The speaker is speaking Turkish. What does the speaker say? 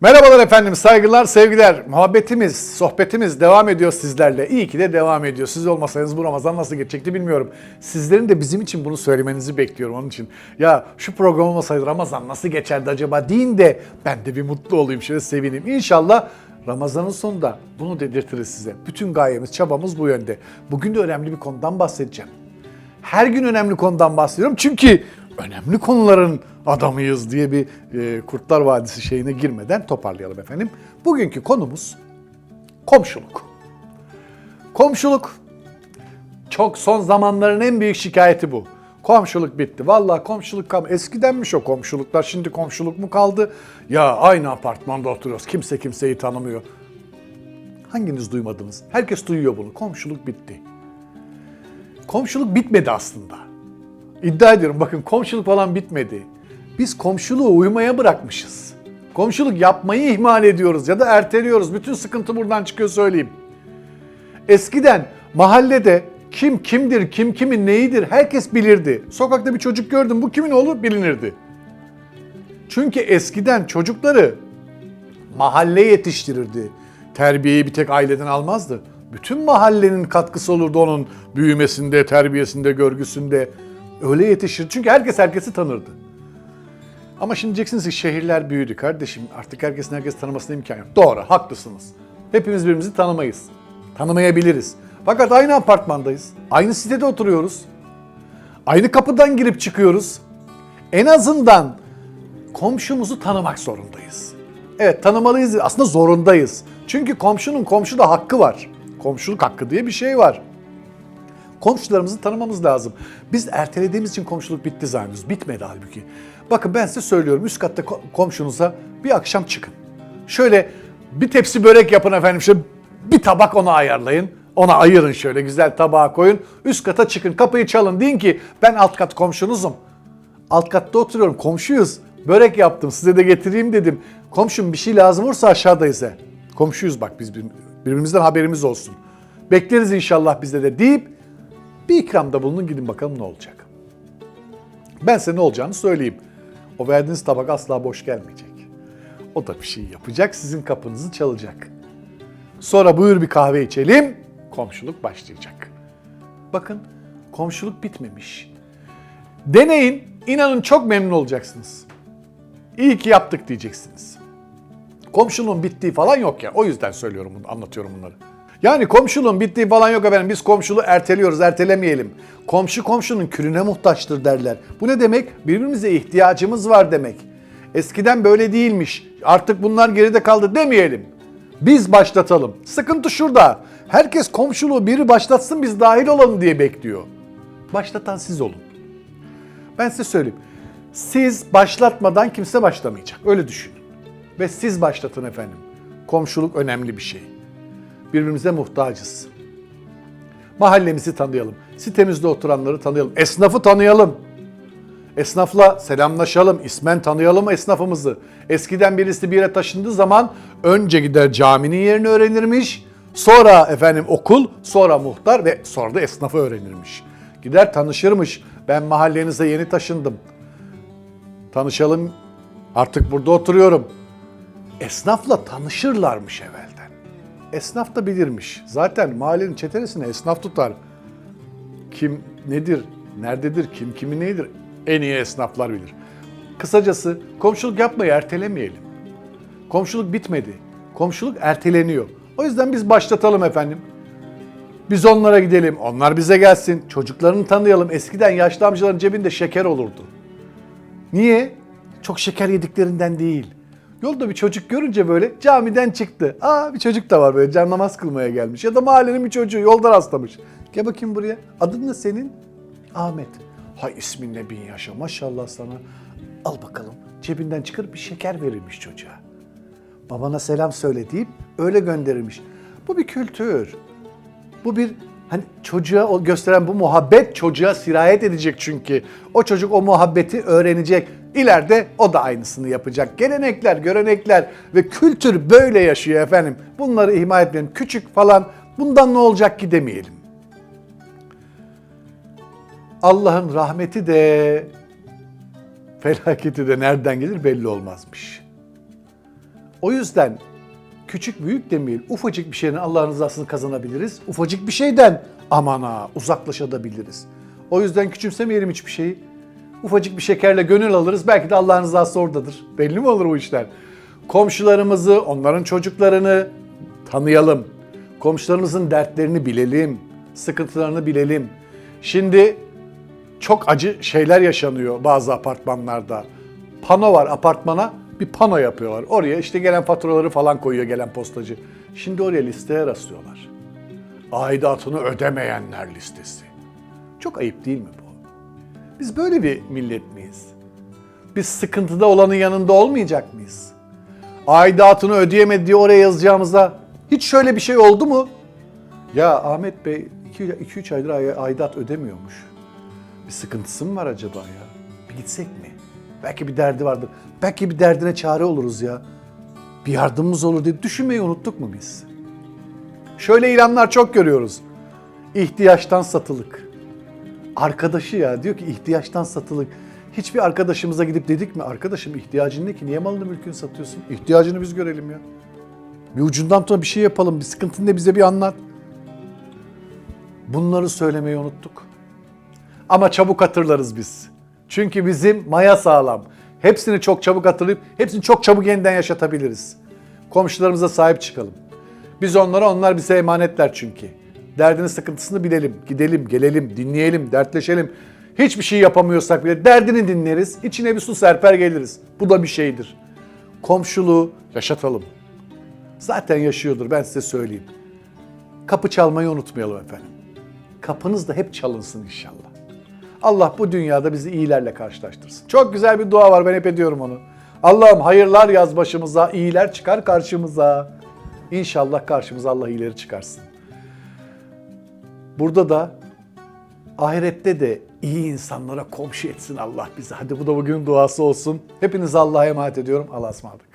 Merhabalar efendim, saygılar, sevgiler. Muhabbetimiz, sohbetimiz devam ediyor sizlerle. İyi ki de devam ediyor. Siz olmasaydınız bu Ramazan nasıl geçecekti bilmiyorum. Sizlerin de bizim için bunu söylemenizi bekliyorum onun için. Ya şu program olmasaydı Ramazan nasıl geçerdi acaba deyin de ben de bir mutlu olayım, şöyle sevineyim. İnşallah Ramazanın sonunda bunu dedirtiriz size. Bütün gayemiz, çabamız bu yönde. Bugün de önemli bir konudan bahsedeceğim. Her gün önemli konudan bahsediyorum çünkü önemli konuların adamıyız diye bir e, Kurtlar Vadisi şeyine girmeden toparlayalım efendim. Bugünkü konumuz komşuluk. Komşuluk çok son zamanların en büyük şikayeti bu. Komşuluk bitti. Vallahi komşuluk kalmadı. Eskidenmiş o komşuluklar. Şimdi komşuluk mu kaldı? Ya aynı apartmanda oturuyoruz. Kimse kimseyi tanımıyor. Hanginiz duymadınız? Herkes duyuyor bunu. Komşuluk bitti. Komşuluk bitmedi aslında. İddia ediyorum bakın komşuluk falan bitmedi. Biz komşuluğu uyumaya bırakmışız. Komşuluk yapmayı ihmal ediyoruz ya da erteliyoruz. Bütün sıkıntı buradan çıkıyor söyleyeyim. Eskiden mahallede kim kimdir, kim kimin neyidir herkes bilirdi. Sokakta bir çocuk gördüm bu kimin oğlu bilinirdi. Çünkü eskiden çocukları mahalle yetiştirirdi. Terbiyeyi bir tek aileden almazdı. Bütün mahallenin katkısı olurdu onun büyümesinde, terbiyesinde, görgüsünde. Öyle yetişir. Çünkü herkes herkesi tanırdı. Ama şimdi diyeceksiniz ki şehirler büyüdü kardeşim. Artık herkesin herkes tanımasına imkan yok. Doğru, haklısınız. Hepimiz birbirimizi tanımayız. Tanımayabiliriz. Fakat aynı apartmandayız. Aynı sitede oturuyoruz. Aynı kapıdan girip çıkıyoruz. En azından komşumuzu tanımak zorundayız. Evet tanımalıyız. Aslında zorundayız. Çünkü komşunun komşuda hakkı var. Komşuluk hakkı diye bir şey var. Komşularımızı tanımamız lazım. Biz ertelediğimiz için komşuluk bitti zannediyoruz. Bitmedi halbuki. Bakın ben size söylüyorum üst katta ko- komşunuza bir akşam çıkın. Şöyle bir tepsi börek yapın efendim. Şöyle bir tabak ona ayarlayın. Ona ayırın şöyle güzel tabağa koyun. Üst kata çıkın kapıyı çalın. Deyin ki ben alt kat komşunuzum. Alt katta oturuyorum komşuyuz. Börek yaptım size de getireyim dedim. Komşum bir şey lazım olursa aşağıdayız he. Komşuyuz bak biz bir- birbirimizden haberimiz olsun. Bekleriz inşallah bizde de deyip bir ikramda bulunun gidin bakalım ne olacak. Ben size ne olacağını söyleyeyim. O verdiğiniz tabak asla boş gelmeyecek. O da bir şey yapacak, sizin kapınızı çalacak. Sonra buyur bir kahve içelim, komşuluk başlayacak. Bakın komşuluk bitmemiş. Deneyin, inanın çok memnun olacaksınız. İyi ki yaptık diyeceksiniz. Komşuluğun bittiği falan yok ya. O yüzden söylüyorum bunu, anlatıyorum bunları. Yani komşuluğun bittiği falan yok efendim. Biz komşuluğu erteliyoruz, ertelemeyelim. Komşu komşunun külüne muhtaçtır derler. Bu ne demek? Birbirimize ihtiyacımız var demek. Eskiden böyle değilmiş. Artık bunlar geride kaldı demeyelim. Biz başlatalım. Sıkıntı şurada. Herkes komşuluğu biri başlatsın biz dahil olalım diye bekliyor. Başlatan siz olun. Ben size söyleyeyim. Siz başlatmadan kimse başlamayacak. Öyle düşünün. Ve siz başlatın efendim. Komşuluk önemli bir şey. Birbirimize muhtacız. Mahallemizi tanıyalım. Sitemizde oturanları tanıyalım. Esnafı tanıyalım. Esnafla selamlaşalım, ismen tanıyalım esnafımızı. Eskiden birisi bir yere taşındığı zaman önce gider caminin yerini öğrenirmiş. Sonra efendim okul, sonra muhtar ve sonra da esnafı öğrenirmiş. Gider tanışırmış. Ben mahallenize yeni taşındım. Tanışalım. Artık burada oturuyorum. Esnafla tanışırlarmış evvelden. Esnaf da bilirmiş. Zaten mahallenin çetesine esnaf tutar. Kim nedir, nerededir, kim kimi neydir en iyi esnaflar bilir. Kısacası komşuluk yapmayı ertelemeyelim. Komşuluk bitmedi. Komşuluk erteleniyor. O yüzden biz başlatalım efendim. Biz onlara gidelim, onlar bize gelsin. Çocuklarını tanıyalım. Eskiden yaşlı amcaların cebinde şeker olurdu. Niye? Çok şeker yediklerinden değil. Yolda bir çocuk görünce böyle camiden çıktı. Aa bir çocuk da var böyle can namaz kılmaya gelmiş. Ya da mahallenin bir çocuğu yolda rastlamış. Gel bakayım buraya. Adın ne senin? Ahmet. Hay isminle bin yaşa maşallah sana. Al bakalım. Cebinden çıkarıp bir şeker verilmiş çocuğa. Babana selam söyle deyip öyle gönderilmiş. Bu bir kültür. Bu bir hani çocuğa gösteren bu muhabbet çocuğa sirayet edecek çünkü. O çocuk o muhabbeti öğrenecek. İleride o da aynısını yapacak. Gelenekler, görenekler ve kültür böyle yaşıyor efendim. Bunları ihmal etmeyelim. Küçük falan bundan ne olacak ki demeyelim. Allah'ın rahmeti de felaketi de nereden gelir belli olmazmış. O yüzden küçük büyük demeyelim. Ufacık bir şeyden Allah'ın rızasını kazanabiliriz. Ufacık bir şeyden aman ha uzaklaşabiliriz. O yüzden küçümsemeyelim hiçbir şeyi. Ufacık bir şekerle gönül alırız. Belki de Allah'ın rızası oradadır. Belli mi olur o işler? Komşularımızı, onların çocuklarını tanıyalım. Komşularımızın dertlerini bilelim. Sıkıntılarını bilelim. Şimdi çok acı şeyler yaşanıyor bazı apartmanlarda. Pano var apartmana, bir pano yapıyorlar. Oraya işte gelen faturaları falan koyuyor gelen postacı. Şimdi oraya listeye rastlıyorlar. Aidatını ödemeyenler listesi. Çok ayıp değil mi bu? Biz böyle bir millet miyiz? Biz sıkıntıda olanın yanında olmayacak mıyız? Aidatını ödeyemedi diye oraya yazacağımıza hiç şöyle bir şey oldu mu? Ya Ahmet Bey 2-3 aydır ay- aidat ödemiyormuş. Bir sıkıntısı mı var acaba ya? Bir gitsek mi? Belki bir derdi vardır. Belki bir derdine çare oluruz ya. Bir yardımımız olur diye düşünmeyi unuttuk mu biz? Şöyle ilanlar çok görüyoruz. İhtiyaçtan satılık. Arkadaşı ya diyor ki ihtiyaçtan satılık. Hiçbir arkadaşımıza gidip dedik mi arkadaşım ihtiyacın ne ki niye malını mülkünü satıyorsun? İhtiyacını biz görelim ya. Bir ucundan tuta bir şey yapalım. Bir sıkıntın ne bize bir anlat. Bunları söylemeyi unuttuk. Ama çabuk hatırlarız biz. Çünkü bizim maya sağlam. Hepsini çok çabuk hatırlayıp hepsini çok çabuk yeniden yaşatabiliriz. Komşularımıza sahip çıkalım. Biz onlara, onlar bize emanetler çünkü. Derdini, sıkıntısını bilelim, gidelim, gelelim, dinleyelim, dertleşelim. Hiçbir şey yapamıyorsak bile derdini dinleriz, içine bir su serper geliriz. Bu da bir şeydir. Komşuluğu yaşatalım. Zaten yaşıyordur ben size söyleyeyim. Kapı çalmayı unutmayalım efendim. Kapınız da hep çalınsın inşallah. Allah bu dünyada bizi iyilerle karşılaştırsın. Çok güzel bir dua var ben hep ediyorum onu. Allah'ım hayırlar yaz başımıza, iyiler çıkar karşımıza. İnşallah karşımıza Allah iyileri çıkarsın. Burada da ahirette de iyi insanlara komşu etsin Allah bizi. Hadi bu da bugünün duası olsun. Hepinizi Allah'a emanet ediyorum. Allah'a ısmarladık.